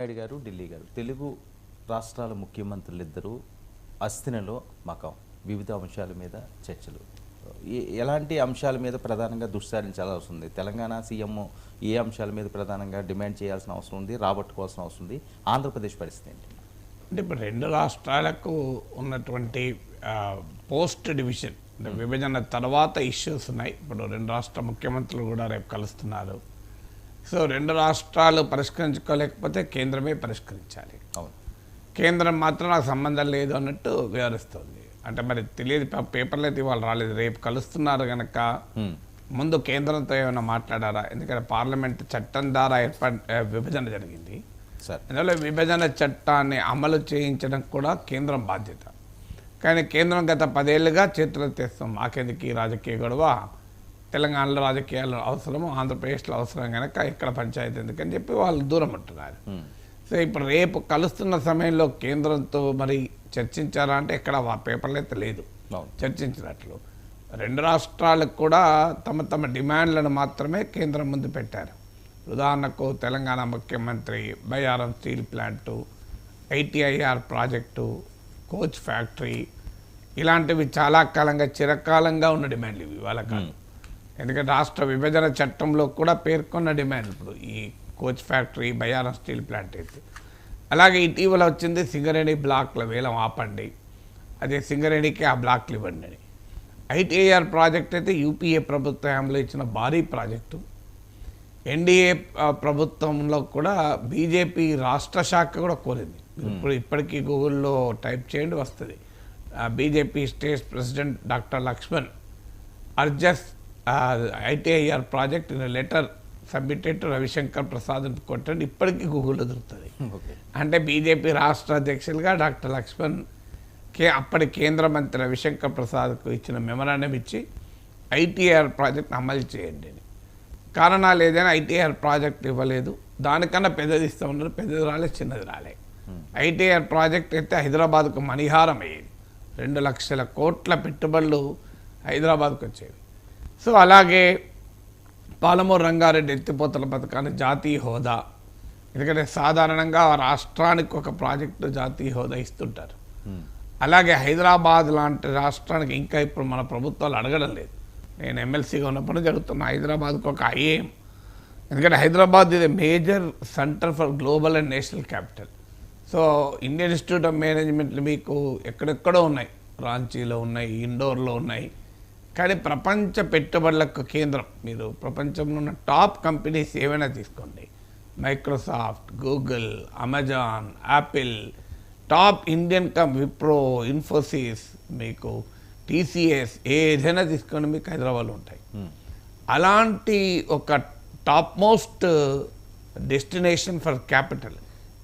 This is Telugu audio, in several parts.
నాయుడు గారు ఢిల్లీ గారు. తెలుగు రాష్ట్రాల ముఖ్యమంత్రులు ఇద్దరు అస్థినలో మకం వివిధ అంశాల మీద చర్చలు. ఎలాంటి అంశాల మీద ప్రధానంగా దృష్టి సారించాల్సి వస్తుంది తెలంగాణ సీఎం ఏ అంశాల మీద ప్రధానంగా డిమాండ్ చేయాల్సిన అవసరం ఉంది రాబట్టుకోవాల్సిన అవసరం ఉంది? ఆంధ్రప్రదేశ్ పరిస్థితి ఏంటి? అంటే ఇప్పుడు రెండు రాష్ట్రాలకు ఉన్నటువంటి పోస్ట్ డివిజన్ విభజన తర్వాత ఇష్యూస్ ఉన్నాయి. ఇప్పుడు రెండు రాష్ట్ర ముఖ్యమంత్రులు కూడా రేపు కలుస్తున్నారు. సో రెండు రాష్ట్రాలు పరిష్కరించుకోలేకపోతే కేంద్రమే పరిష్కరించాలి. అవును. కేంద్రం మాత్రం నాకు సంబంధం లేదు అన్నట్టు వివరిస్తుంది అంటే మరి తెలియదు పేపర్లో అయితే ఇవాళ రాలేదు. రేపు కలుస్తున్నారు కనుక. ముందు కేంద్రంతో ఏమైనా మాట్లాడారా? ఎందుకంటే పార్లమెంట్ చట్టం ద్వారా ఏర్పడి ఆ, విభజన జరిగింది. సార్. అందువల్ల విభజన చట్టాన్ని అమలు చేయించడం కూడా కేంద్రం బాధ్యత. కానీ కేంద్రం గత పదేళ్ళుగా చేతులు తెస్తాం మాకెందుకు ఈ రాజకీయ గొడవ? తెలంగాణలో రాజకీయాలు అవసరము ఆంధ్రప్రదేశ్లో అవసరం కనుక ఇక్కడ పంచాయతీ ఎందుకని చెప్పి వాళ్ళు దూరం ఉంటున్నారు హ్మ్. సో ఇప్పుడు రేపు కలుస్తున్న సమయంలో కేంద్రంతో మరి చర్చించారా అంటే ఇక్కడ పేపర్లు అయితే లేదు. చర్చించినట్లు. రెండు రాష్ట్రాలకు కూడా తమ తమ డిమాండ్లను మాత్రమే కేంద్రం ముందు పెట్టారు. ఉదాహరణకు తెలంగాణ ముఖ్యమంత్రి Bayyaram steel plant ITIR project coach factory ఇలాంటివి చాలా కాలంగా చిరకాలంగా ఉన్న డిమాండ్లు ఇవి ఇవాళ కాదు ఎందుకంటే రాష్ట్ర విభజన చట్టంలో కూడా పేర్కొన్న డిమాండ్ ఇప్పుడు ఈ coach factory Bayyaram steel plant అయితే. అలాగే ఇటీవల వచ్చింది సింగరేణి బ్లాక్ల వేలం ఆపండి. అదే సింగరేణికి ఆ బ్లాక్లు ఇవ్వండి అని. ఐటీఐఆర్ ప్రాజెక్ట్ అయితే యూపీఏ ప్రభుత్వ హయాంలో ఇచ్చిన భారీ ప్రాజెక్టు. ఎన్డీఏ ప్రభుత్వంలో కూడా బీజేపీ రాష్ట్ర శాఖ కూడా కోరింది. ఇప్పుడు ఇప్పటికీ గూగుల్లో టైప్ చేయండి వస్తుంది. BJP state president doctor Laxman urges ITIR project in letter submitted Ravishankar Prasad అని కొట్టండి. ఇప్పటికీ గూగుల్లో దొరుకుతుంది అంటే బీజేపీ రాష్ట్ర అధ్యక్షులుగా డాక్టర్ లక్ష్మణ్ కే అప్పటి కేంద్ర మంత్రి రవిశంకర్ ప్రసాద్కు ఇచ్చిన మెమరాండం ఇచ్చి ఐటీఆర్ ప్రాజెక్ట్ అమలు చేయండి అని. కారణాలు ఏదైనా ఐటీఆర్ ప్రాజెక్ట్ ఇవ్వలేదు. దానికన్నా పెద్దది ఇస్తామన్నారు పెద్దది రాలే చిన్నది రాలే. ఐటీఆర్ ప్రాజెక్ట్ అయితే హైదరాబాద్కు మణిహారం అయ్యేది. రెండు లక్షల కోట్ల పెట్టుబడులు హైదరాబాద్కు వచ్చేవి. సో అలాగే పాలమూరు రంగారెడ్డి ఎత్తిపోతల పథకానికి జాతీయ హోదా. ఎందుకంటే సాధారణంగా ఆ రాష్ట్రానికి ఒక ప్రాజెక్టు జాతీయ హోదా ఇస్తుంటారు. అలాగే హైదరాబాద్ లాంటి రాష్ట్రానికి ఇంకా ఇప్పుడు మన ప్రభుత్వాలు అడగడం లేదు. నేను ఎమ్మెల్సీగా ఉన్నప్పుడు జరుగుతున్న హైదరాబాద్కు ఒక ఐఏఎం. ఎందుకంటే హైదరాబాద్ ఇది major centre for global and national capital. So Indian institute of మేనేజ్మెంట్లు మీకు ఎక్కడెక్కడో ఉన్నాయి. రాంచీలో ఉన్నాయి ఇండోర్లో ఉన్నాయి. కానీ ప్రపంచ పెట్టుబడులకు కేంద్రం. మీరు ప్రపంచంలో ఉన్న టాప్ కంపెనీస్ ఏవైనా తీసుకోండి. Microsoft Google Amazon Apple top Indian కం విప్రో ఇన్ఫోసిస్ మీకు టీసీఎస్ ఏదైనా తీసుకొని మీకు హైదరాబాద్లో ఉంటాయి. హ్మ్. అలాంటి ఒక top most destination for capital.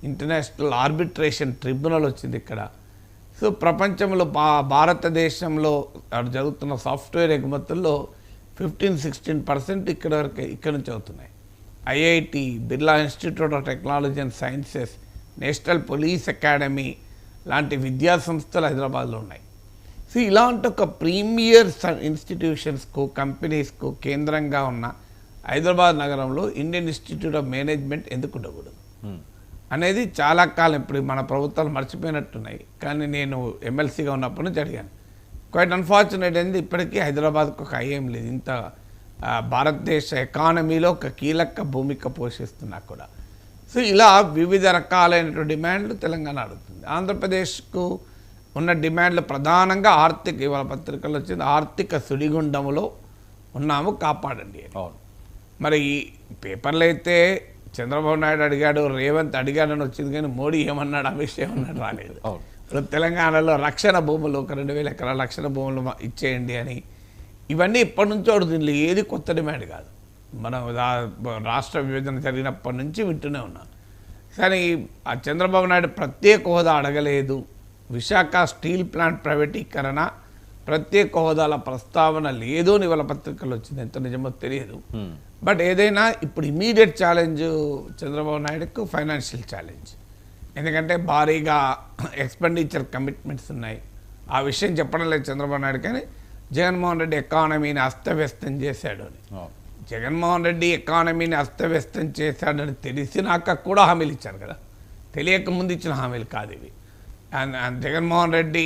International arbitration tribunal వచ్చింది ఇక్కడ. సో ప్రపంచంలో భా భారతదేశంలో అక్కడ జరుగుతున్న సాఫ్ట్వేర్ ఎగుమతుల్లో ఫిఫ్టీన్ సిక్స్టీన్ పర్సెంట్ ఇక్కడ వరకు ఇక్కడ నుంచి అవుతున్నాయి. IIT Birla institute of technology and sciences national police academy లాంటి విద్యా సంస్థలు హైదరాబాద్లో ఉన్నాయి. సో ఇలాంటి ఒక ప్రీమియర్ ఇన్స్టిట్యూషన్స్కు కంపెనీస్కు కేంద్రంగా ఉన్న హైదరాబాద్ నగరంలో ఇండియన్ ఇన్స్టిట్యూట్ ఆఫ్ మేనేజ్మెంట్ ఎందుకు ఉండకూడదు? అనేది చాలా కాలం ఇప్పుడు మన ప్రభుత్వాలు మర్చిపోయినట్టున్నాయి. కానీ నేను ఎమ్మెల్సీగా ఉన్నప్పటి నుంచి అడిగాను క్వైట్ అన్ఫార్చునేట్ అనేది ఇప్పటికీ హైదరాబాద్కు ఒక ఐఎం లేదు. ఇంత భారతదేశ ఎకానమీలో ఒక కీలక భూమిక పోషిస్తున్నా కూడా. సో ఇలా వివిధ రకాలైనటువంటి డిమాండ్లు తెలంగాణ అడుగుతుంది. ఆంధ్రప్రదేశ్కు ఉన్న డిమాండ్లు ప్రధానంగా ఆర్థిక ఇవాళ పత్రికల్లో వచ్చింది ఆర్థిక సుడిగుండంలో ఉన్నాము కాపాడండి అవును. మరి ఈ పేపర్లు అయితే చంద్రబాబు నాయుడు అడిగాడు రేవంత్ అడిగాడని వచ్చింది కానీ మోడీ ఏమన్నాడు అమిత్ షా ఏమన్నాడు రాలేదు ఇప్పుడు తెలంగాణలో రక్షణ భూములు ఒక రెండు వేల ఎకరాల రక్షణ భూములు ఇచ్చేయండి అని ఇవన్నీ ఇప్పటి నుంచో అడుగుతుంది ఏది కొత్త డిమాండ్ కాదు. మనం రాష్ట్ర విభజన జరిగినప్పటి నుంచి వింటూనే ఉన్నాం. కానీ ఆ చంద్రబాబు నాయుడు ప్రత్యేక హోదా అడగలేదు. విశాఖ స్టీల్ ప్లాంట్ ప్రైవేటీకరణ ప్రత్యేక హోదాల ప్రస్తావన లేదు అని వాళ్ళ పత్రికల్లో వచ్చింది. ఎంత నిజమో తెలియదు. బట్ ఏదైనా ఇప్పుడు ఇమీడియట్ ఛాలెంజ్ చంద్రబాబు నాయుడుకు ఫైనాన్షియల్ ఛాలెంజ్ ఎందుకంటే భారీగా ఎక్స్పెండిచర్ కమిట్మెంట్స్ ఉన్నాయి. ఆ విషయం చెప్పడం లేదు చంద్రబాబు నాయుడు కానీ జగన్మోహన్ రెడ్డి ఎకానమీని అస్తవ్యస్తం చేశాడు అని. జగన్మోహన్ రెడ్డి ఎకానమీని అస్తవ్యస్తం చేశాడని తెలిసినాక కూడా హామీలు ఇచ్చారు కదా. తెలియక ముందు ఇచ్చిన హామీలు కాదు ఇవి. జగన్మోహన్ రెడ్డి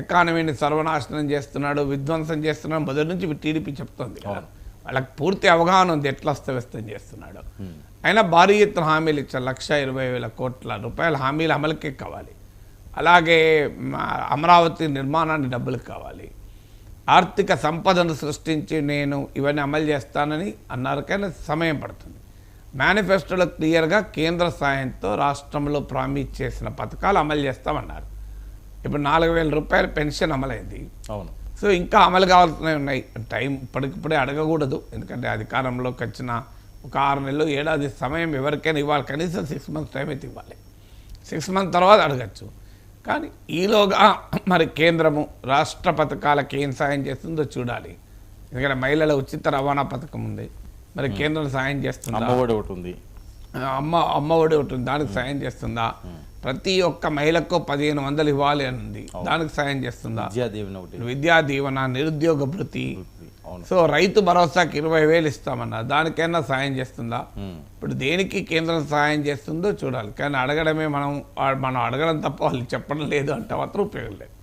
ఎకానమీని సర్వనాశనం చేస్తున్నాడు విధ్వంసం చేస్తున్నాడు. మొదటి నుంచి టీడీపీ చెప్తోంది కదా. వాళ్ళకి పూర్తి అవగాహన ఉంది. ఎట్లా అస్తవ్యస్తం చేస్తున్నాడు. అయినా భారీ ఎత్తున హామీలు ఇచ్చారు. లక్ష ఇరవై వేల కోట్ల రూపాయల హామీలు అమలుకే కావాలి. అలాగే అమరావతి నిర్మాణాన్ని డబ్బులు కావాలి. ఆర్థిక సంపదను సృష్టించి నేను ఇవన్నీ అమలు చేస్తానని అన్నారు కానీ సమయం పడుతుంది. మేనిఫెస్టోలో క్లియర్గా కేంద్ర సాయంతో రాష్ట్రంలో ప్రామిస్ చేసిన పథకాలు అమలు చేస్తామన్నారు. ఇప్పుడు నాలుగు వేల రూపాయల పెన్షన్ అమలైంది. అవును. సో ఇంకా అమలు కావాల్సినవి ఉన్నాయి. టైం ఇప్పటికిప్పుడే అడగకూడదు. ఎందుకంటే అధికారంలోకి వచ్చిన ఒక ఆరు నెలలు ఏడాది సమయం ఎవరికైనా ఇవ్వాలి. కనీసం సిక్స్ మంత్స్ టైం అయితే ఇవ్వాలి. సిక్స్ మంత్ తర్వాత అడగచ్చు. కానీ ఈలోగా మరి కేంద్రము రాష్ట్ర పథకాలకు ఏం సాయం చేస్తుందో చూడాలి. ఎందుకంటే మహిళల ఉచిత రవాణా పథకం ఉంది. మరి కేంద్రం సాయం చేస్తుందా? అమ్మఒడి ఒకటి ఉంది. అమ్మ అమ్మ ఒడి ఉంటుంది దానికి సాయం చేస్తుందా? ప్రతి ఒక్క మహిళకు పదిహేను వందలు ఇవ్వాలి అని ఉంది దానికి సాయం చేస్తుందా? విద్యా దీవెన ఒకటి. విద్యా దీవెన నిరుద్యోగ భృతి సో రైతు భరోసాకి ఇరవై వేలు ఇస్తామన్నారు దానికైనా సాయం చేస్తుందా. ఇప్పుడు దేనికి కేంద్రం సాయం చేస్తుందో చూడాలి. కానీ అడగడమే మనం మనం అడగడం తప్ప వాళ్ళు చెప్పడం లేదు అంటే మాత్రం ఉపయోగం లేదు.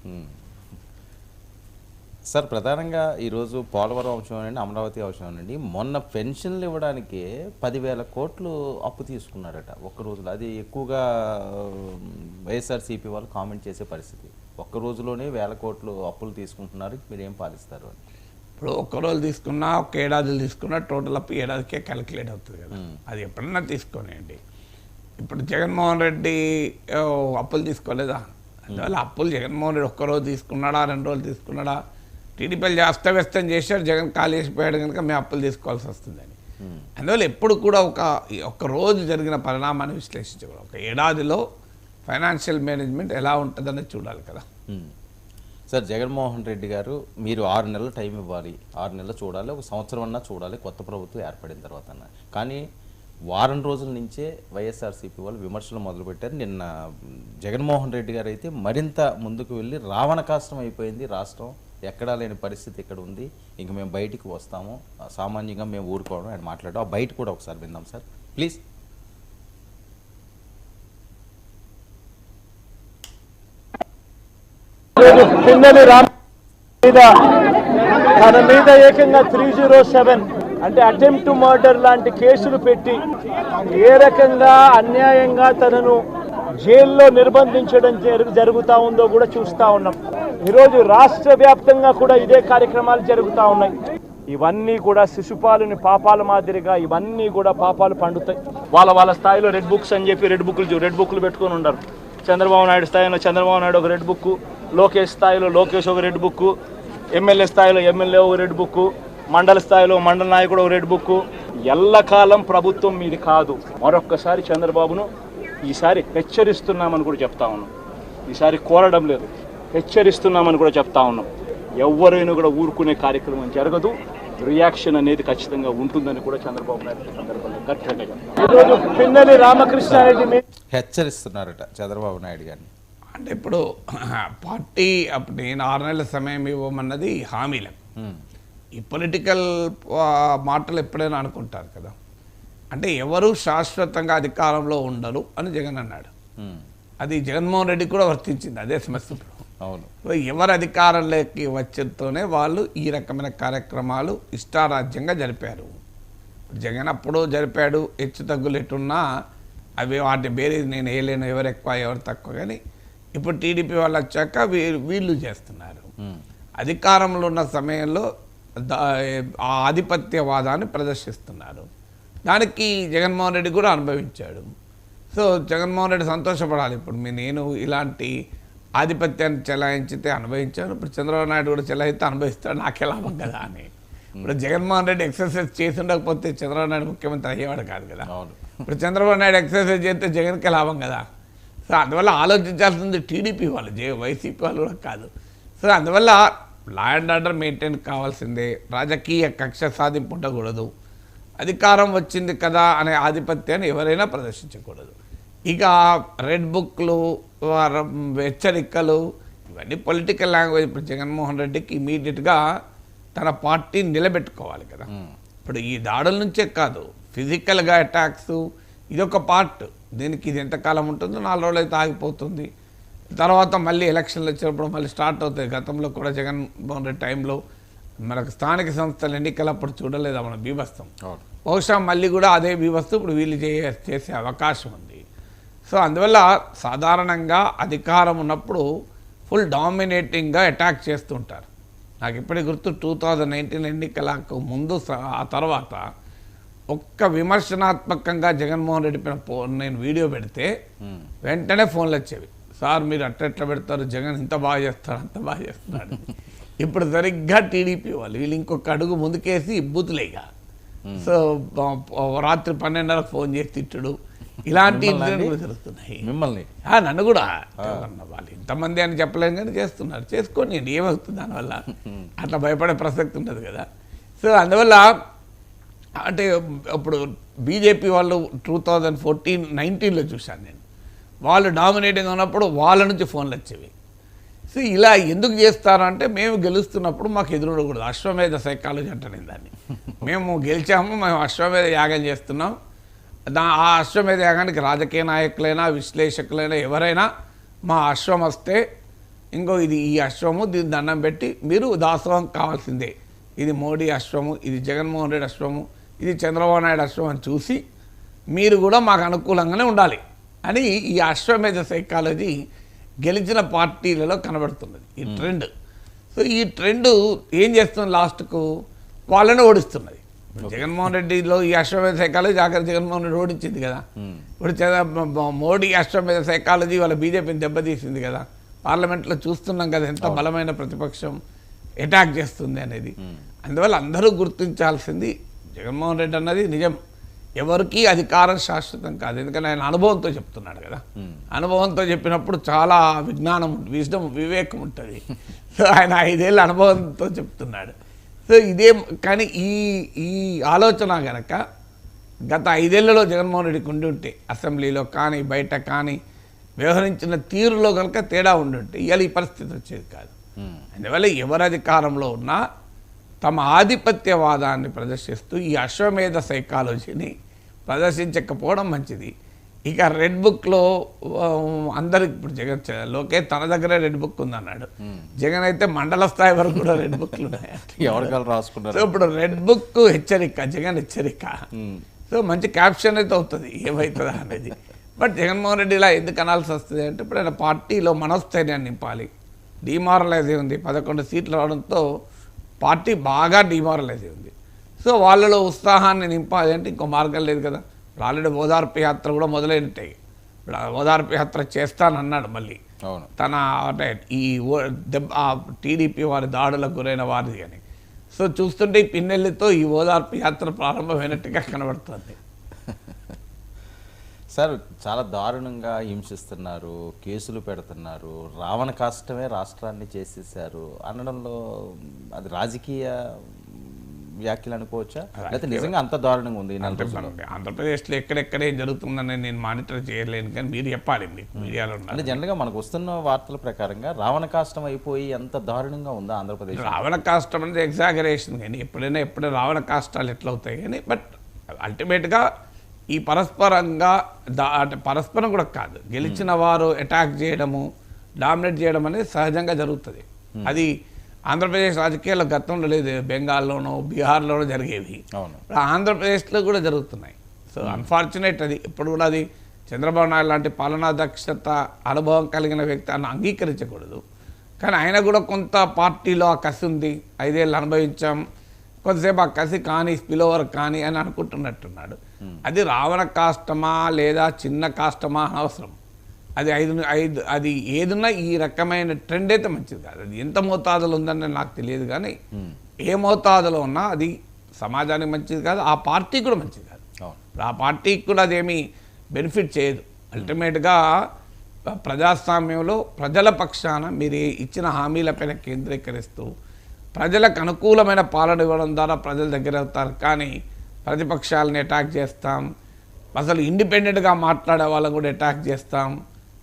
సార్ ప్రధానంగా ఈరోజు పోలవరం అంశం అనండి అమరావతి అంశం అనండి మొన్న పెన్షన్లు ఇవ్వడానికి పదివేల కోట్లు అప్పు తీసుకున్నారట ఒక్క రోజులో. అది ఎక్కువగా వైఎస్ఆర్సీపీ వాళ్ళు కామెంట్ చేసే పరిస్థితి. ఒక్క రోజులోనే వేల కోట్లు అప్పులు తీసుకుంటున్నారు మీరు ఏం పాలిస్తారు అని. ఇప్పుడు ఒక్క రోజు తీసుకున్నా ఒక ఏడాది తీసుకున్నా టోటల్ అప్ ఏడాదికే క్యాలిక్యులేట్ అవుతుంది కదా. అది ఎప్పుడన్నా తీసుకోనియండి. ఇప్పుడు జగన్మోహన్ రెడ్డి అప్పులు తీసుకోలేదా? అందువల్ల అప్పులు జగన్మోహన్ రెడ్డి ఒక్క రోజు తీసుకున్నాడా రెండు రోజులు తీసుకున్నాడా? టీడీపీలు అస్తవ్యస్తం చేశారు జగన్ కాలేసిపోయాడు కనుక మేము అప్పులు తీసుకోవాల్సి వస్తుందని అందువల్ల ఎప్పుడు కూడా ఒక ఒక్క రోజు జరిగిన పరిణామాన్ని విశ్లేషించకూడదు. ఒక ఏడాదిలో ఫైనాన్షియల్ మేనేజ్మెంట్ ఎలా ఉంటుందని చూడాలి కదా. సార్ జగన్మోహన్ రెడ్డి గారు మీరు ఆరు నెలలు టైం ఇవ్వాలి. ఆరు నెలలు చూడాలి. ఒక సంవత్సరం అన్నా చూడాలి. కొత్త ప్రభుత్వం ఏర్పడిన తర్వాత అన్న. కానీ వారం రోజుల నుంచే వైఎస్ఆర్సీపీ వాళ్ళు విమర్శలు మొదలుపెట్టారు. నిన్న జగన్మోహన్ రెడ్డి గారు అయితే మరింత ముందుకు వెళ్ళి రావణకాష్టం అయిపోయింది రాష్ట్రం. ఎక్కడా లేని పరిస్థితి ఇక్కడ ఉంది. ఇంక మేము బయటికి వస్తాము. సామాన్యంగా మేము ఊరుకోవడం ఆయన మాట్లాడడం. ఆ బయట కూడా ఒకసారి విందాం సార్. ప్లీజ్. పిన్నెలి రామ్ మీద తన మీద ఏకంగా త్రీ జీరో సెవెన్ అంటే అటెంప్ట్ మర్డర్ లాంటి కేసులు పెట్టి ఏ రకంగా అన్యాయంగా తనను జైల్లో నిర్బంధించడం జరుగు జరుగుతూ ఉందో కూడా చూస్తూ ఉన్నాం. ఈరోజు రాష్ట్ర వ్యాప్తంగా కూడా ఇదే కార్యక్రమాలు జరుగుతూ ఉన్నాయి. ఇవన్నీ కూడా శిశుపాలుని పాపాల మాదిరిగా ఇవన్నీ కూడా పాపాలు పండుతాయి. వాళ్ళ వాళ్ళ స్థాయిలో రెడ్ బుక్స్ అని చెప్పి రెడ్ బుక్లు రెడ్ బుక్లు పెట్టుకొని ఉండరు. చంద్రబాబు నాయుడు స్థాయిలో చంద్రబాబు నాయుడు ఒక రెడ్ బుక్ లోకేష్ స్థాయిలో లోకేష్ ఒక రెడ్ బుక్ ఎమ్మెల్యే స్థాయిలో ఎమ్మెల్యే ఒక రెడ్ బుక్ మండల స్థాయిలో మండల నాయకుడు ఒక రెడ్ బుక్ ఎల్లకాలం ప్రభుత్వం మీది కాదు. మరొక్కసారి చంద్రబాబును ఈసారి హెచ్చరిస్తున్నామని కూడా చెప్తా ఉన్నాం. ఈసారి కోరడం లేదు. హెచ్చరిస్తున్నామని కూడా చెప్తా ఉన్నాం. ఎవరైనా కూడా ఊరుకునే కార్యక్రమం జరగదు. రియాక్షన్ అనేది ఖచ్చితంగా ఉంటుందని కూడా చంద్రబాబు నాయుడు సందర్భంగా గట్టిగా పిన్నెలి రామకృష్ణారెడ్డి మీద హెచ్చరిస్తున్నారట చంద్రబాబు నాయుడు గారిని. అంటే ఇప్పుడు పార్టీ అప్పుడు నేను ఆరు నెలల సమయం ఇవ్వమన్నది హామీలకు. ఈ పొలిటికల్ మాటలు ఎప్పుడైనా అనుకుంటారు కదా. అంటే ఎవరు శాశ్వతంగా అధికారంలో ఉండరు అని జగన్ అన్నాడు. అది జగన్మోహన్ రెడ్డి కూడా వర్తించింది అదే సమస్య ఇప్పుడు. అవును. ఎవరు అధికారంలోకి వచ్చేతోనే వాళ్ళు ఈ రకమైన కార్యక్రమాలు ఇష్టారాజ్యంగా జరిపారు. జగన్ అప్పుడు జరిపాడు హెచ్చు తగ్గులు ఎట్టున్నా అవి వాటి వేరే నేను వేయలేను ఎవరు ఎక్కువ ఎవరు తక్కువ కానీ ఇప్పుడు టీడీపీ వాళ్ళు వచ్చాక వీళ్ళు చేస్తున్నారు. అధికారంలో ఉన్న సమయంలో ఆధిపత్యవాదాన్ని ప్రదర్శిస్తున్నారు. దానికి జగన్మోహన్ రెడ్డి కూడా అనుభవించాడు. సో జగన్మోహన్ రెడ్డి సంతోషపడాలి ఇప్పుడు. మీ నేను ఇలాంటి ఆధిపత్యాన్ని చెలాయించితే అనుభవించాను. ఇప్పుడు చంద్రబాబు నాయుడు కూడా చెలాయిస్తే అనుభవిస్తాడు. నాకే లాభం కదా అని. ఇప్పుడు జగన్మోహన్ రెడ్డి ఎక్సర్సైజ్ చేసి ఉండకపోతే చంద్రబాబు నాయుడు ముఖ్యమంత్రి అయ్యేవాడు కాదు కదా. అవును. ఇప్పుడు చంద్రబాబు నాయుడు ఎక్సర్సైజ్ చేస్తే జగన్కే లాభం కదా. సో అందువల్ల ఆలోచించాల్సింది టీడీపీ వాళ్ళు. జే వైసీపీ వాళ్ళు కూడా కాదు. సో అందువల్ల లా అండ్ ఆర్డర్ మెయింటైన్ కావాల్సిందే. రాజకీయ కక్ష సాధింపు ఉండకూడదు. అధికారం వచ్చింది కదా అనే ఆధిపత్యాన్ని ఎవరైనా ప్రదర్శించకూడదు. ఇక రెడ్ బుక్లు వార- హెచ్చరికలు ఇవన్నీ పొలిటికల్ లాంగ్వేజ్ ఇప్పుడు జగన్మోహన్ రెడ్డికి ఇమీడియట్గా తన పార్టీని నిలబెట్టుకోవాలి కదా. ఇప్పుడు ఈ దాడుల నుంచే కాదు ఫిజికల్గా అటాక్స్ ఇది ఒక పార్ట్. దీనికి ఇది ఎంతకాలం ఉంటుందో నాలుగు రోజులు అయితే ఆగిపోతుంది. తర్వాత మళ్ళీ ఎలక్షన్లు వచ్చినప్పుడు మళ్ళీ స్టార్ట్ అవుతాయి. గతంలో కూడా జగన్మోహన్ రెడ్డి టైంలో మనకు స్థానిక సంస్థల ఎన్నికలు అప్పుడు చూడలేదా మన బీభత్సం. అవును. బహుశా మళ్ళీ కూడా అదే వ్యవస్థ ఇప్పుడు వీళ్ళు చేయ చేసే అవకాశం ఉంది. సో అందువల్ల సాధారణంగా అధికారం ఉన్నప్పుడు ఫుల్ డామినేటింగ్గా అటాక్ చేస్తుంటారు నాకు ఇప్పటికి గుర్తు టూ థౌజండ్ నైన్టీన్ ఎన్నికలకు ముందు ఆ తర్వాత ఒక్క విమర్శనాత్మకంగా జగన్మోహన్ రెడ్డి పైన పో నేను వీడియో పెడితే. వెంటనే ఫోన్లు వచ్చేవి. సార్ మీరు అట్ట ఎట్లా పెడతారు? జగన్ ఇంత బాగా చేస్తారు అంత బాగా చేస్తున్నాడు. ఇప్పుడు సరిగ్గా టీడీపీ వాళ్ళు వీళ్ళు ఇంకొక అడుగు ముందుకేసి బూతులేగా. సో రాత్రి పన్నెండున్నరకు ఫోన్ చేసి తిట్టుడు. ఇలాంటి జరుగుతున్నాయి. మిమ్మల్ని? నన్ను కూడా. వాళ్ళు ఇంతమంది అని చెప్పలేం కానీ చేస్తున్నారు. చేసుకోండి ఏమవుతుంది దానివల్ల? అట్లా భయపడే ప్రసక్తి ఉండదు కదా. సో అందువల్ల అంటే ఇప్పుడు బీజేపీ వాళ్ళు టూ థౌజండ్ ఫోర్టీన్ నైన్టీన్లో చూశాను నేను. వాళ్ళు డామినేటింగ్ ఉన్నప్పుడు వాళ్ళ నుంచి ఫోన్లు వచ్చేవి. సో ఇలా ఎందుకు చేస్తారంటే మేము గెలుస్తున్నప్పుడు మాకు ఎదురుడకూడదు. అశ్వమేధ సైకాలజీ అంటాను దాన్ని. మేము గెలిచాము మేము అశ్వమేధ యాగం చేస్తున్నాం. దా ఆ అశ్వమేధ యాగానికి రాజకీయ నాయకులైనా విశ్లేషకులైనా ఎవరైనా మా అశ్వం వస్తే ఇంకో ఇది ఈ అశ్వము దీన్ని దండం పెట్టి మీరు దాసోహం కావాల్సిందే. ఇది మోడీ అశ్వము ఇది జగన్మోహన్ రెడ్డి అశ్వము ఇది చంద్రబాబు నాయుడు అశ్వం అని చూసి మీరు కూడా మాకు అనుకూలంగానే ఉండాలి. అని ఈ అశ్వమేధ సైకాలజీ గెలిచిన పార్టీలలో కనబడుతున్నది. ఈ ట్రెండ్. సో ఈ ట్రెండ్ ఏం చేస్తుంది లాస్ట్కు? వాళ్ళని ఓడిస్తున్నది. జగన్మోహన్ రెడ్డిలో ఈ అశ్వమేధ సైకాలజీ ఆఖరి జగన్మోహన్ రెడ్డి ఓడించింది కదా. ఇప్పుడు మోడీ అశ్వమేధ సైకాలజీ వాళ్ళ బీజేపీని దెబ్బతీసింది కదా. పార్లమెంట్లో చూస్తున్నాం కదా ఎంత బలమైన ప్రతిపక్షం అటాక్ చేస్తుంది అనేది. అందువల్ల అందరూ గుర్తించాల్సింది జగన్మోహన్ రెడ్డి అన్నది నిజం. ఎవరికి అధికారం శాశ్వతం కాదు. ఎందుకంటే ఆయన అనుభవంతో చెప్తున్నాడు కదా. అనుభవంతో చెప్పినప్పుడు చాలా విజ్ఞానం విజ్డమ్ వివేకం ఉంటుంది. సో ఆయన ఐదేళ్ళ అనుభవంతో చెప్తున్నాడు. సో ఇదే కానీ ఈ ఈ ఆలోచన గనక గత ఐదేళ్ళలో జగన్మోహన్ రెడ్డికి ఉండి ఉంటే అసెంబ్లీలో కానీ బయట కానీ వ్యవహరించిన తీరులో కనుక తేడా ఉండి ఉంటే ఇవాళ ఈ పరిస్థితి వచ్చేది కాదు. ఉమ్. అందువల్ల ఎవరు అధికారంలో ఉన్నా తమ ఆధిపత్యవాదాన్ని ప్రదర్శిస్తూ ఈ అశ్వమేధ సైకాలజీని ప్రదర్శించకపోవడం మంచిది. ఇక రెడ్ బుక్లో అందరికి ఇప్పుడు జగన్ లోకే తన దగ్గరే రెడ్ బుక్ ఉందన్నాడు. జగన్ అయితే మండల స్థాయి వరకు కూడా రెడ్ బుక్లు ఉన్నాయి. ఎవరికాలు రాసుకున్నారు? ఇప్పుడు రెడ్ బుక్ హెచ్చరిక జగన్ హెచ్చరిక. సో మంచి క్యాప్షన్ అయితే అవుతుంది ఏమవుతుందా అనేది. బట్ జగన్మోహన్ రెడ్డి ఇలా ఎందుకు అనాల్సి వస్తుంది అంటే ఇప్పుడు ఆయన పార్టీలో మనోస్థైర్యాన్ని నింపాలి. డిమారలైజ్ ఉంది. పదకొండు సీట్లు రావడంతో పార్టీ బాగా డిమారలైజ్ ఉంది. సో వాళ్ళలో ఉత్సాహాన్ని నింపాలి అంటే ఇంకో మార్గం లేదు కదా. ఇప్పుడు ఆల్రెడీ ఓదార్పు యాత్ర కూడా మొదలైనట్టాయి ఇప్పుడు ఓదార్పు యాత్ర చేస్తానన్నాడు మళ్ళీ. అవును. తన అంటే ఈ టీడీపీ వారి దాడులకు గురైన వారిది అని. సో చూస్తుంటే ఈ పిన్నెల్లితో ఈ ఓదార్పు యాత్ర ప్రారంభమైనట్టుగా కనబడుతుంది. సార్ చాలా దారుణంగా హింసిస్తున్నారు కేసులు పెడుతున్నారు రావణ కాష్టమే రాష్ట్రాన్ని చేసేసారు అనడంలో అది రాజకీయ వ్యాఖ్యలు అనుకోవచ్చా లేకపోతే నిజంగా అంత దారుణంగా ఉంది ఆంధ్రప్రదేశ్లో ఎక్కడెక్కడే జరుగుతుందని నేను మానిటర్ చేయలేను కానీ మీరు చెప్పాలి మీకు మీడియాలో అంటే జనరల్గా మనకు వస్తున్న వార్తల ప్రకారంగా రావణ కాష్టం అయిపోయి ఎంత దారుణంగా ఉందా ఆంధ్రప్రదేశ్? రావణ కాష్టం అనేది ఎగ్జాగరేషన్ కానీ ఎప్పుడైనా ఎప్పుడైనా రావణ కాష్టాలు ఎట్లా అవుతాయి కానీ బట్ అల్టిమేట్గా ఈ పరస్పరంగా దా అంటే పరస్పరం కూడా కాదు. గెలిచిన వారు అటాక్ చేయడము డామినేట్ చేయడం అనేది సహజంగా జరుగుతుంది. అది ఆంధ్రప్రదేశ్ రాజకీయాల్లో గతంలో లేదు బెంగాల్లోనో బీహార్లోనో జరిగేవి. అవును. ఇప్పుడు ఆంధ్రప్రదేశ్లో కూడా జరుగుతున్నాయి. సో అన్ఫార్చునేట్ అది. ఇప్పుడు కూడా అది చంద్రబాబు నాయుడు లాంటి పాలనా దక్షత అనుభవం కలిగిన వ్యక్తి అని అంగీకరించకూడదు. కానీ ఆయన కూడా కొంత పార్టీలో ఆ కసి ఉంది. ఐదేళ్ళు అనుభవించాం. కొంతసేపు ఆ కసి కానీ స్పిలోవర్ కానీ అని అనుకుంటున్నట్టున్నాడు. అది రావణ కాష్టమా లేదా చిన్న కాష్టమా అనవసరం అది ఐదు ఐదు అది ఏదున్నా ఈ రకమైన ట్రెండ్ అయితే మంచిది కాదు. అది ఎంత మోతాదులో ఉందని నాకు తెలియదు కానీ ఏ మోతాదులో ఉన్నా అది సమాజానికి మంచిది కాదు ఆ పార్టీ కూడా మంచిది కాదు. ఆ పార్టీకి కూడా అదేమీ బెనిఫిట్ చేయదు. అల్టిమేట్గా ప్రజాస్వామ్యంలో ప్రజల పక్షాన మీరు ఇచ్చిన హామీలపైన కేంద్రీకరిస్తూ ప్రజలకు అనుకూలమైన పాలన ఇవ్వడం ద్వారా ప్రజల దగ్గర అవుతారు. కానీ ప్రతిపక్షాలని అటాక్ చేస్తాం. అసలు ఇండిపెండెంట్గా మాట్లాడే వాళ్ళని కూడా అటాక్ చేస్తాం.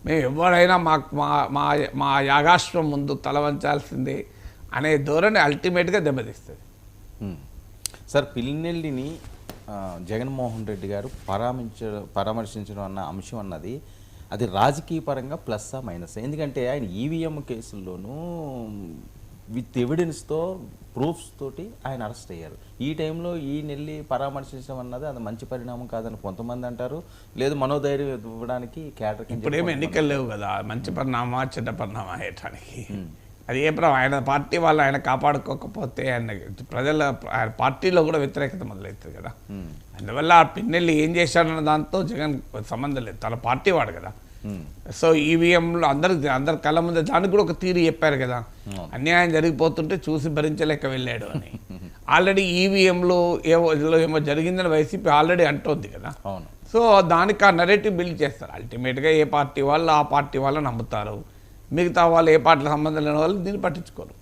మేము ఎవరైనా మాకు మా మా మా యాగాశ్వం ముందు తలవంచాల్సిందే అనే ధోరణి అల్టిమేట్గా దెబ్బతీస్తుంది. సార్ పిల్లినెల్లిని జగన్మోహన్ రెడ్డి గారు పరామర్శ పరామర్శించడం అన్న అంశం అన్నది అది రాజకీయ పరంగా మైనస్ ఎందుకంటే ఆయన ఈవీఎం కేసుల్లోనూ విత్ ఎవిడెన్స్తో ప్రూఫ్స్ తోటి ఆయన అరెస్ట్ అయ్యారు. ఈ టైంలో ఈ నెల్లి పరామర్శించడం అన్నది అది మంచి పరిణామం కాదని కొంతమంది అంటారు. లేదు మనోధైర్యం ఇవ్వడానికి కేటర్ ఇప్పుడేమి ఎన్నికలు లేవు కదా. మంచి పరిణామా చెడ్డ పరిణామా అయ్యటానికి అది ఏ ప్ర ఆయన పార్టీ వాళ్ళు ఆయన కాపాడుకోకపోతే ఆయన ప్రజల ఆయన పార్టీలో కూడా వ్యతిరేకత మొదలవుతుంది కదా. అందువల్ల ఆ పిన్నెల్లి ఏం చేశాడన్న దాంతో జగన్ సంబంధం లేదు. తన పార్టీ వాడు కదా. సో ఈవీఎంలో అందరు అందరి కళ్ళ ముందు దానికి కూడా ఒక తీరు చెప్పారు కదా. అన్యాయం జరిగిపోతుంటే చూసి భరించలేక వెళ్ళాడు అని. ఆల్రెడీ ఈవీఎంలో ఏమో ఏదో ఏమో జరిగిందని వైసీపీ ఆల్రెడీ అంటోంది కదా. అవును. సో దానికి ఆ నెరేటివ్ బిల్డ్ చేస్తారు. అల్టిమేట్గా ఏ పార్టీ వాళ్ళు ఆ పార్టీ వాళ్ళు నమ్ముతారు. మిగతా వాళ్ళు ఏ పార్టీకి సంబంధం లేని వాళ్ళు దీన్ని పట్టించుకోరు.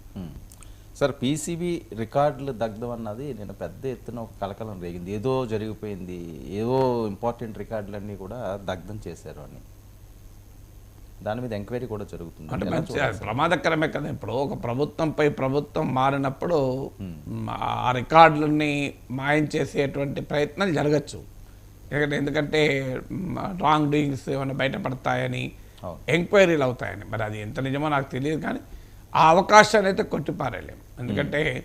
సార్ పీసీబీ రికార్డులు దగ్ధం అన్నది నేను పెద్ద ఎత్తున ఒక కలకలం రేగింది. ఏదో జరిగిపోయింది ఏదో ఇంపార్టెంట్ రికార్డులన్నీ కూడా దగ్ధం చేశారు అని. దాని మీద ఎంక్వైరీ కూడా జరుగుతుంది. అంటే ప్రమాదకరమే కదా. ఇప్పుడు ఒక ప్రభుత్వంపై ప్రభుత్వం మారినప్పుడు ఆ రికార్డులని మాయం చేసేటువంటి ప్రయత్నాలు జరగచ్చు. ఎందుకంటే ఎందుకంటే రాంగ్ డూయింగ్స్ ఏమైనా బయటపడతాయని. ఎంక్వైరీలు అవుతాయని. మరి అది ఎంత నిజమో నాకు తెలియదు కానీ ఆ అవకాశాన్ని అయితే కొట్టిపారేయలేము ఎందుకంటే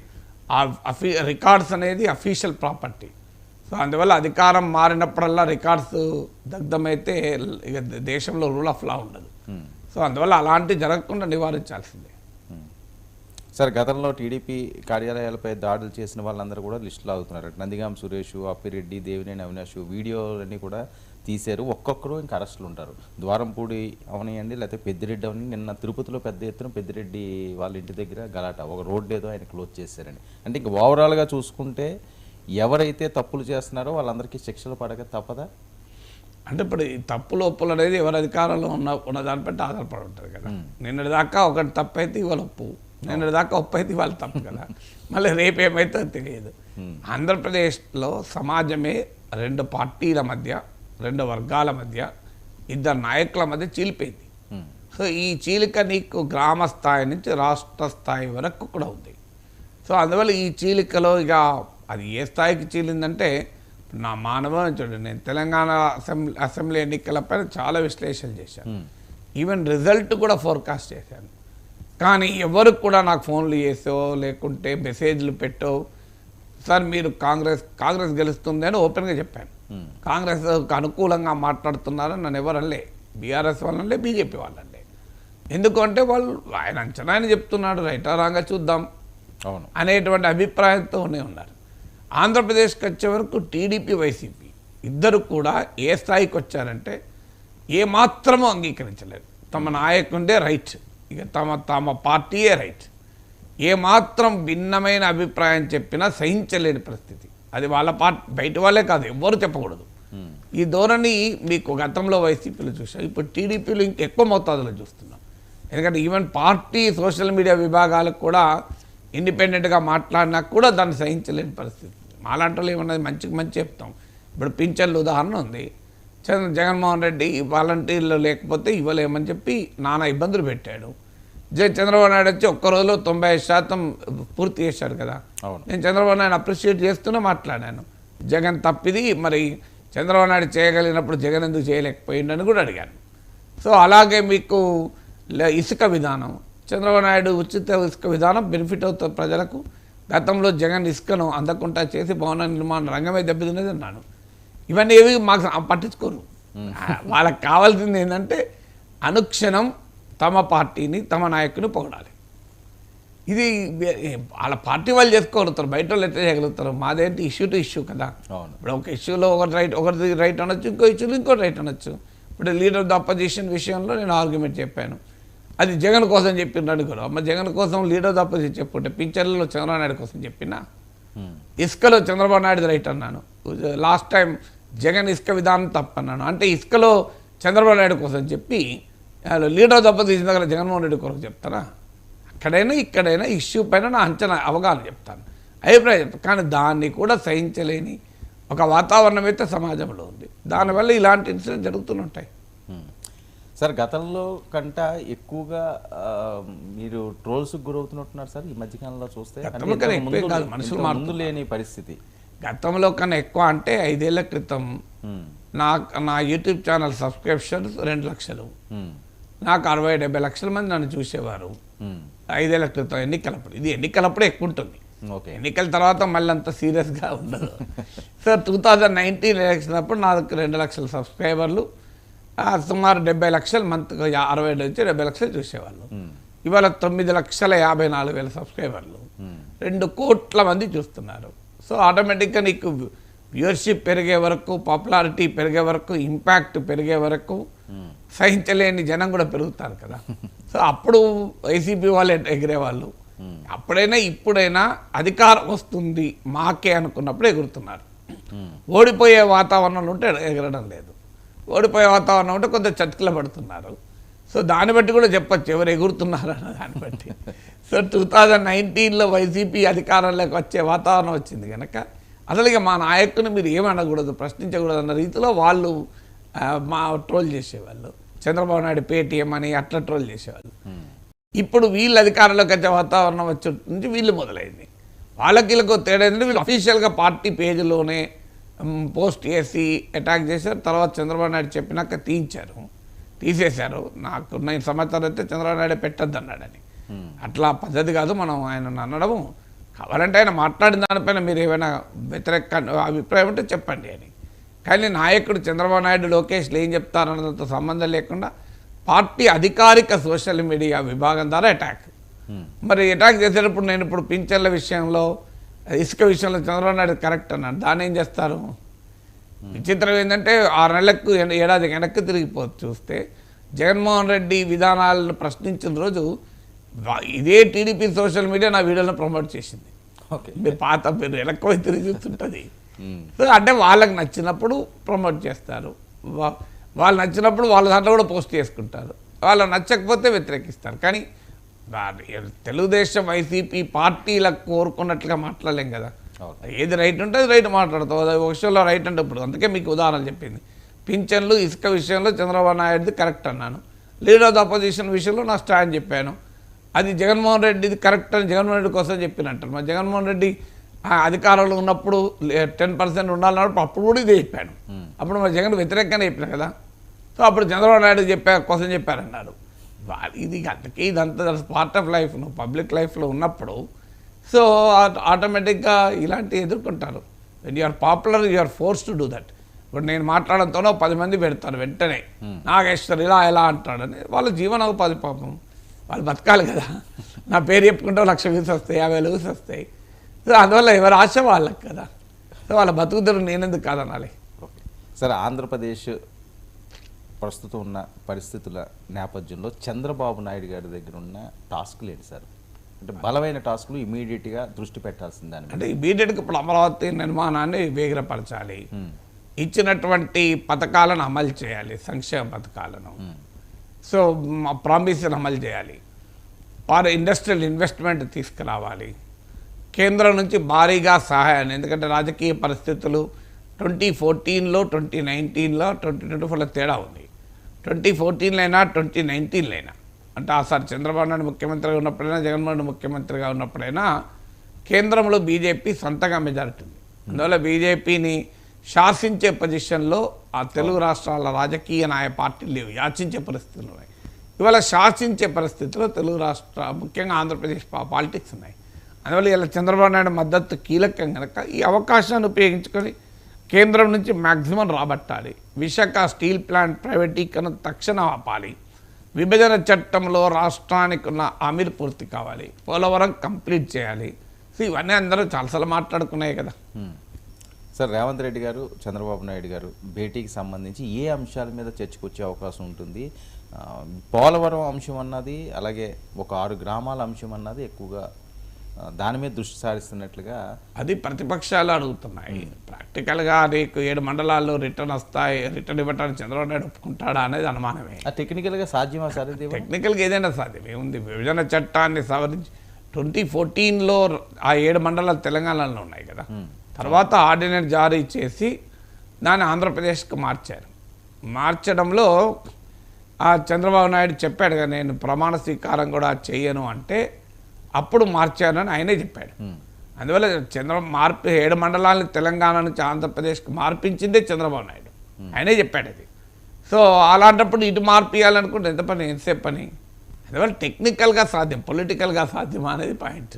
ఆ అఫీ రికార్డ్స్ అనేది అఫీషియల్ ప్రాపర్టీ. సో అందువల్ల అధికారం మారినప్పుడల్లా రికార్డ్స్ దగ్ధమైతే ఇక దేశంలో రూల్ ఆఫ్ లా ఉండదు. సో అందువల్ల అలాంటివి జరగకుండా నివారించాల్సిందే. సార్ గతంలో టీడీపీ కార్యాలయాలపై దాడులు చేసిన వాళ్ళందరూ కూడా లిస్టులు అవుతున్నారు నందిగాం సురేష్ అప్పిరెడ్డి దేవినేని అవినాష్ వీడియోలన్నీ కూడా తీశారు. ఒక్కొక్కరు ఇంకా అరెస్టులు ఉంటారు. ద్వారంపూడి అవనియండి లేకపోతే పెద్దిరెడ్డి అవని నిన్న తిరుపతిలో పెద్ద ఎత్తున పెద్దిరెడ్డి వాళ్ళ ఇంటి దగ్గర గలాట. ఒక రోడ్డు ఏదో ఆయన క్లోజ్ చేశారని. అంటే ఇంక ఓవరాల్గా చూసుకుంటే ఎవరైతే తప్పులు చేస్తున్నారో వాళ్ళందరికీ శిక్షలు పడక తప్పదా? అంటే ఇప్పుడు ఈ తప్పులు ఒప్పులు అనేది ఎవరి అధికారంలో ఉన్న ఉన్న దాన్ని బట్టి ఆధారపడి ఉంటుంది కదా. నిన్నటి దాకా ఒకటి తప్పు అయితే ఇవాళ ఒప్పు. నిన్నటి దాకా ఒప్పు అయితే ఇవాళ తప్పు కదా. మళ్ళీ రేపు ఏమైతే తెలియదు. ఆంధ్రప్రదేశ్లో సమాజమే రెండు పార్టీల మధ్య రెండు వర్గాల మధ్య ఇద్దరు నాయకుల మధ్య చీలిపోయింది. సో ఈ చీలిక నీకు గ్రామ స్థాయి నుంచి రాష్ట్ర స్థాయి వరకు కూడా ఉంది. సో అందువల్ల ఈ చీలికలో ఇక అది ఏ స్థాయికి చీలిందంటే నా మానవం చూడండి నేను తెలంగాణ అసెంబ్లీ అసెంబ్లీ ఎన్నికలపైన చాలా విశ్లేషణ చేశాను. ఈవెన్ రిజల్ట్ కూడా ఫోర్కాస్ట్ చేశాను. కానీ ఎవరు కూడా నాకు ఫోన్లు చేసో లేకుంటే మెసేజ్లు పెట్టో సార్ మీరు కాంగ్రెస్ కాంగ్రెస్ గెలుస్తుంది అని ఓపెన్గా చెప్పాను. కాంగ్రెస్ అనుకూలంగా మాట్లాడుతున్నారని నన్ను ఎవరు అనలే బీఆర్ఎస్ వాళ్ళంటే బీజేపీ వాళ్ళంటే ఎందుకంటే వాళ్ళు ఆయన అంచనా చెప్తున్నాడు రైటా రాంగా చూద్దాం అవును. అనేటువంటి అభిప్రాయంతోనే ఉన్నారు. ఆంధ్రప్రదేశ్కి వచ్చే వరకు టీడీపీ వైసీపీ ఇద్దరు కూడా ఏ స్థాయికి వచ్చారంటే ఏ మాత్రమూ అంగీకరించలేదు. తమ నాయకుండే రైట్. ఇక తమ తమ పార్టీయే రైట్. ఏ మాత్రం భిన్నమైన అభిప్రాయం చెప్పినా సహించలేని పరిస్థితి. అది వాళ్ళ పార్టీ బయట వాళ్ళే కాదు ఎవ్వరు చెప్పకూడదు. ఈ ధోరణి మీకు గతంలో వైసీపీలో చూసాం. ఇప్పుడు టీడీపీలో ఇంకెక్కువ మోతాదులో చూస్తున్నాం. ఎందుకంటే ఈవెన్ పార్టీ సోషల్ మీడియా విభాగాలకు కూడా ఇండిపెండెంట్గా మాట్లాడినా కూడా దాన్ని సహించలేని పరిస్థితి. మాలాంటి వాళ్ళు ఏమన్నది మంచికి మంచి చెప్తాం. ఇప్పుడు పింఛన్లు ఉదాహరణ ఉంది. చంద్ర జగన్మోహన్ రెడ్డి వాలంటీర్లు లేకపోతే ఇవ్వలేమని చెప్పి నానా ఇబ్బందులు పెట్టాడు. చంద్రబాబు నాయుడు వచ్చి ఒక్క రోజులో తొంభై ఐదు శాతం పూర్తి చేశాడు కదా. నేను చంద్రబాబు నాయుడు అప్రిషియేట్ చేస్తూనే మాట్లాడాను. జగన్ తప్పిది మరి చంద్రబాబు నాయుడు చేయగలిగినప్పుడు జగన్ ఎందుకు చేయలేకపోయిండని కూడా అడిగాను. సో అలాగే మీకు ఇసుక విధానం చంద్రబాబు నాయుడు ఉచిత ఇసుక విధానం బెనిఫిట్ అవుతుంది ప్రజలకు. గతంలో జగన్ ఇసుకను అందకుండా చేసి భవన నిర్మాణ రంగమే దెబ్బతిన్నది అన్నాను ఇవన్నీ ఏవి మాకు పట్టించుకోరు. వాళ్ళకి కావాల్సింది ఏంటంటే అనుక్షణం తమ పార్టీని తమ నాయకుని పొగడాలి. ఇది వాళ్ళ పార్టీ వాళ్ళు చేసుకోగలుగుతారు బయట వాళ్ళు ఎట్లా చేయగలుగుతారు? మాదేంటి? ఇష్యూ టు ఇష్యూ కదా. ఇప్పుడు ఒక ఇష్యూలో ఒకటి రైట్ ఒకటి రైట్ అనొచ్చు ఇంకో ఇష్యూలో ఇంకోటి రైట్ అనొచ్చు. ఇప్పుడు లీడర్ ఆఫ్ ద అపోజిషన్ విషయంలో నేను ఆర్గ్యుమెంట్ చెప్పాను. అది జగన్ కోసం చెప్పినాడు కూడా అమ్మ జగన్ కోసం లీడర్ అపోజిషన్ చెప్పుంటే పింఛన్లలో చంద్రబాబు నాయుడు కోసం చెప్పినా? మ్మ్. ఇసుకలో చంద్రబాబు నాయుడు రైట్ అన్నాను. లాస్ట్ టైం జగన్ ఇసుక విధానం తప్పన్నాను. అంటే ఇసుకలో చంద్రబాబు నాయుడు కోసం చెప్పి లీడర్ దెబ్బ తీసిన దగ్గర జగన్మోహన్ రెడ్డి కొరకు చెప్తారా? అక్కడైనా ఇక్కడైనా ఇష్యూ పైన నా అంచనా అవగాహన చెప్తాను. అభిప్రాయం చెప్తాను కానీ దాన్ని కూడా సహించలేని ఒక వాతావరణం అయితే సమాజంలో ఉంది. దానివల్ల ఇలాంటి ఇన్సిడెంట్ జరుగుతుంటాయి. సార్ గతంలో కంట ఎక్కువగా మీరు ట్రోల్స్ గురవుతున్నట్టున్నారు సార్ ఈ మధ్యకాలంలో చూస్తే? ముందు-. లేని పరిస్థితి. గతంలో కన్నా ఎక్కువ అంటే ఐదేళ్ళ క్రితం. నా నా యూట్యూబ్ ఛానల్ సబ్స్క్రిప్షన్స్ రెండు లక్షలు. నాకు అరవై డెబ్బై లక్షల మంది నన్ను చూసేవారు. ఐదేళ్ళ క్రితం ఎన్నికలప్పుడు. ఇది ఎన్నికలప్పుడే ఎక్కువ ఉంటుంది ఓకే. ఎన్నికల తర్వాత మళ్ళీ అంత సీరియస్గా ఉండదు. So two thousand nineteen election అప్పుడు నాకు రెండు లక్షల సబ్స్క్రైబర్లు. సుమారు డెబ్బై లక్షలు మంత్ అరవై నుంచి డెబ్బై లక్షలు చూసేవాళ్ళు. ఇవాళ తొమ్మిది లక్షల యాభై నాలుగు వేల సబ్స్క్రైబర్లు. రెండు కోట్ల మంది చూస్తున్నారు. సో ఆటోమేటిక్గా నీకు వ్యూవర్షిప్ పెరిగే వరకు పాపులారిటీ పెరిగే వరకు ఇంపాక్ట్ పెరిగే వరకు సహించలేని జనం కూడా పెరుగుతారు కదా. సో అప్పుడు వైసీపీ వాళ్ళు ఎగిరేవాళ్ళు. అప్పుడైనా ఇప్పుడైనా అధికారం వస్తుంది మాకే అనుకున్నప్పుడు ఎగురుతున్నారు. ఓడిపోయే వాతావరణంలో ఉంటే ఎగరడం లేదు. ఓడిపోయే వాతావరణం ఉంటే కొంత చతికిల పడుతున్నారు. సో దాన్ని బట్టి కూడా చెప్పొచ్చు ఎవరు ఎగురుతున్నారు అన్న దాన్ని బట్టి. సో టూ థౌజండ్ నైన్టీన్లో వైసీపీ అధికారంలోకి వచ్చే వాతావరణం వచ్చింది కనుక అసలు ఇక మా నాయకుని మీరు ఏమి అనకూడదు ప్రశ్నించకూడదు అన్న రీతిలో వాళ్ళు మా ట్రోల్ చేసేవాళ్ళు. చంద్రబాబు నాయుడు పేటీఎం అని అట్లా ట్రోల్ చేసేవాళ్ళు. ఉమ్, ఇప్పుడు వీళ్ళు అధికారంలోకి వచ్చే వాతావరణం వచ్చే నుంచి వీళ్ళు మొదలైంది. వాళ్ళకి వీళ్ళకు తేడా ఏంటంటే వీళ్ళు అఫీషియల్గా పార్టీ పేజీలోనే పోస్ట్ చేసి అటాక్ చేశారు. తర్వాత చంద్రబాబు నాయుడు చెప్పినాక తీయించారు. తీసేశారు. నాకు నేను సమాచారం అయితే చంద్రబాబు నాయుడు పెట్టద్దు అన్నాడని అట్లా పద్ధతి కాదు మనం ఆయన అనడము. కావాలంటే ఆయన మాట్లాడిన దానిపైన మీరు ఏమైనా వ్యతిరేక అభిప్రాయం ఉంటే చెప్పండి అని. కానీ నాయకుడు చంద్రబాబు నాయుడు లోకేష్లు ఏం చెప్తారన్నదంతో సంబంధం లేకుండా పార్టీ అధికారిక సోషల్ మీడియా విభాగం ద్వారా అటాక్ మరి అటాక్ చేసేటప్పుడు నేను ఇప్పుడు పింఛన్ల విషయంలో ఇసుక విషయంలో చంద్రబాబు నాయుడు కరెక్ట్ అన్నాడు. దాన్ని ఏం చేస్తారు? విచిత్రం ఏంటంటే ఆరు నెలలకు ఏడాది వెనక్కి తిరిగిపో చూస్తే జగన్మోహన్ రెడ్డి విధానాలను ప్రశ్నించిన రోజు ఇదే టీడీపీ సోషల్ మీడియా నా వీడియోలను ప్రమోట్ చేసింది. ఓకే. మీరు పాత మీరు వెనక్కి తిరిగి చూస్తుంటుంది. అంటే వాళ్ళకి నచ్చినప్పుడు ప్రమోట్ చేస్తారు. వా- వాళ్ళు నచ్చినప్పుడు వాళ్ళ దాంట్లో కూడా పోస్ట్ చేసుకుంటారు. వాళ్ళు నచ్చకపోతే వ్యతిరేకిస్తారు. కానీ తెలుగుదేశం వైసీపీ పార్టీలకు కోరుకున్నట్లుగా మాట్లాడలేం కదా. ఏది రైట్ ఉంటే అది రైట్ మాట్లాడతావు అది ఒక విషయంలో రైట్ అంటే ఇప్పుడు. అందుకే మీకు ఉదాహరణ చెప్పింది. పింఛన్లు ఇసుక విషయంలో చంద్రబాబు నాయుడుది కరెక్ట్ అన్నాను. లీడర్ ఆఫ్ ద అపోజిషన్ విషయంలో నా స్టాండ్ చెప్పాను. అది జగన్మోహన్ రెడ్డిది కరెక్ట్ అని జగన్మోహన్ రెడ్డి కోసం చెప్పినట్టు. మరి జగన్మోహన్ రెడ్డి అధికారంలో ఉన్నప్పుడు టెన్ పర్సెంట్ ఉండాలన్నప్పుడు అప్పుడు కూడా ఇదే చెప్పాను. అప్పుడు మరి జగన్ వ్యతిరేకంగానే చెప్పిన కదా. సో అప్పుడు చంద్రబాబు నాయుడు చెప్పా కోసం చెప్పారన్నారు ఇది అందుకే ఇదంతా పార్ట్ ఆఫ్ లైఫ్ నువ్వు పబ్లిక్ లైఫ్లో ఉన్నప్పుడు సో ఆటోమేటిక్గా ఇలాంటివి ఎదుర్కొంటారు. When you're popular you're force to do that ఇప్పుడు నేను మాట్లాడడంతోనో పది మంది పెడతారు వెంటనే. నాగేశ్వర్ ఇలా ఎలా అంటాడని వాళ్ళ జీవనోపాధి పాపం. వాళ్ళు బతకాలి కదా. నా పేరు చెప్పుకుంటే లక్ష వ్యూస్ వస్తాయి యాభై వ్యూస్ వస్తాయి. సో అందువల్ల ఎవరి ఆశ వాళ్ళకి కదా. సో వాళ్ళ బతుకుదరు నేనెందుకు కాదనాలి? ఓకే. సార్ ఆంధ్రప్రదేశ్ ప్రస్తుతం ఉన్న పరిస్థితుల నేపథ్యంలో చంద్రబాబు నాయుడు గారి దగ్గర ఉన్న టాస్క్లు ఏంటి సార్? అంటే బలమైన టాస్క్లు ఇమీడియట్గా దృష్టి పెట్టాల్సిన దాని మీద. అంటే ఇమీడియట్గా ఇప్పుడు అమరావతి నిర్మాణాన్ని వేగిరపరచాలి. ఇచ్చినటువంటి పథకాలను అమలు చేయాలి సంక్షేమ పథకాలను. సో ప్రామిస్ని అమలు చేయాలి. వారు ఇండస్ట్రియల్ ఇన్వెస్ట్మెంట్ తీసుకురావాలి. కేంద్రం నుంచి భారీగా సహాయాన్ని ఎందుకంటే రాజకీయ పరిస్థితులు ట్వంటీ ఫోర్టీన్లో ట్వంటీ నైన్టీన్లో ట్వంటీ ట్వంటీ ఫోర్లో తేడా ఉంది. ట్వంటీ ఫోర్టీన్లో అయినా ట్వంటీ నైన్టీన్లో అయినా అంటే ఆ సార్ చంద్రబాబు నాయుడు ముఖ్యమంత్రిగా ఉన్నప్పుడైనా జగన్మోహన్ రెడ్డి ముఖ్యమంత్రిగా ఉన్నప్పుడైనా కేంద్రంలో బీజేపీ సొంతగా మెజారిటీ ఉంది. అందువల్ల బీజేపీని శాసించే పొజిషన్లో ఆ తెలుగు రాష్ట్రాల రాజకీయ నాయ పార్టీలు లేవు. యాచించే పరిస్థితులు ఉన్నాయి. ఇవాళ శాసించే పరిస్థితిలో తెలుగు రాష్ట్ర ముఖ్యంగా ఆంధ్రప్రదేశ్ పాలిటిక్స్ ఉన్నాయి. అందువల్ల ఇలా చంద్రబాబు నాయుడు మద్దతు కీలకం కనుక ఈ అవకాశాన్ని ఉపయోగించుకొని కేంద్రం నుంచి మ్యాక్సిమం రాబట్టాలి. విశాఖ స్టీల్ ప్లాంట్ ప్రైవేటీకరణ తక్షణం ఆపాలి. విభజన చట్టంలో రాష్ట్రానికి ఉన్న హామీలు పూర్తి కావాలి. పోలవరం కంప్లీట్ చేయాలి. సో ఇవన్నీ అందరూ చాలాసార్లు మాట్లాడుకున్నాయి కదా. సార్ రేవంత్ రెడ్డి గారు చంద్రబాబు నాయుడు గారు భేటీకి సంబంధించి ఏ అంశాల మీద చర్చకొచ్చే అవకాశం ఉంటుంది? పోలవరం అంశం అన్నది అలాగే ఒక ఆరు గ్రామాల అంశం అన్నది ఎక్కువగా దాని మీద దృష్టి సారిస్తున్నట్లుగా అది ప్రతిపక్షాలు అడుగుతున్నాయి. ప్రాక్టికల్గా నీకు ఏడు మండలాల్లో రిటర్న్ వస్తాయి రిటర్న్ ఇవ్వటానికి చంద్రబాబు నాయుడు ఒప్పుకుంటాడా అనేది అనుమానమే. టెక్నికల్గా సాధ్యమా సార్ టెక్నికల్గా ఏదైనా సాధ్యం ఏముంది విభజన చట్టాన్ని సవరించి ట్వంటీ ఫోర్టీన్లో ఆ ఏడు మండలాలు తెలంగాణలో ఉన్నాయి కదా. తర్వాత ఆర్డినెన్స్ జారీ చేసి దాన్ని ఆంధ్రప్రదేశ్కి మార్చారు. మార్చడంలో ఆ చంద్రబాబు నాయుడు చెప్పాడు కదా నేను ప్రమాణ స్వీకారం కూడా చెయ్యను అంటే అప్పుడు మార్చానని ఆయనే చెప్పాడు. అందువల్ల చంద్ర మార్పు ఏడు మండలాలను తెలంగాణ నుంచి ఆంధ్రప్రదేశ్కి మార్పించిందే చంద్రబాబు నాయుడు. ఆయనే చెప్పాడు అది. సో అలాంటప్పుడు ఇటు మార్పియాలనుకుంటే ఎంత పని? ఎంతసేపు పని? అందువల్ల టెక్నికల్గా సాధ్యం పొలిటికల్గా సాధ్యమా అనేది పాయింట్.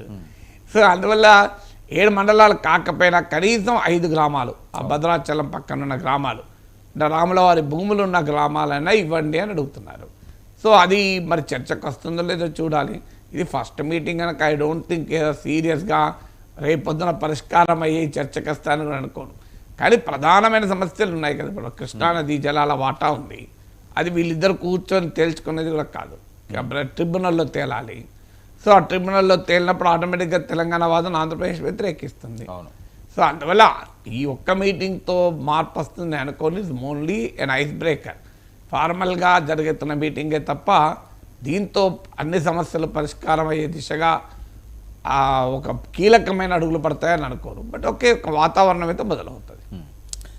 సో అందువల్ల ఏడు మండలాలు కాకపోయినా కనీసం ఐదు గ్రామాలు ఆ భద్రాచలం పక్కన ఉన్న గ్రామాలు అంటే రాముల వారి భూములు ఉన్న గ్రామాలైనా ఇవ్వండి అని అడుగుతున్నారు. సో అది మరి చర్చకు వస్తుందో లేదో చూడాలి. ఇది ఫస్ట్ మీటింగ్ కనుక ఐ డోంట్ థింక్ ఏదో సీరియస్గా రేపొద్దున పరిష్కారం అయ్యే చర్చకు వస్తానని కూడా అనుకోను. కానీ ప్రధానమైన సమస్యలు ఉన్నాయి కదా ఇప్పుడు. కృష్ణానది జలాల వాటా ఉంది. అది వీళ్ళిద్దరు కూర్చొని తేల్చుకునేది కూడా కాదు. ట్రిబ్యునల్లో తేలాలి. సో ఆ ట్రిబ్యునల్లో తేలినప్పుడు ఆటోమేటిక్గా తెలంగాణ వాదన ఆంధ్రప్రదేశ్ వ్యతిరేకిస్తుంది. అవును. సో అందువల్ల ఈ ఒక్క మీటింగ్తో మార్పు వస్తుంది అనుకోని. ఓన్లీ ఎన్ ఐస్ బ్రేకర్ ఫార్మల్గా జరుగుతున్న మీటింగే తప్ప దీంతో అన్ని సమస్యలు పరిష్కారం అయ్యే దిశగా ఒక కీలకమైన అడుగులు పడతాయని అనుకోరు బట్ ఒకే ఒక వాతావరణం అయితే మొదలవుతుంది.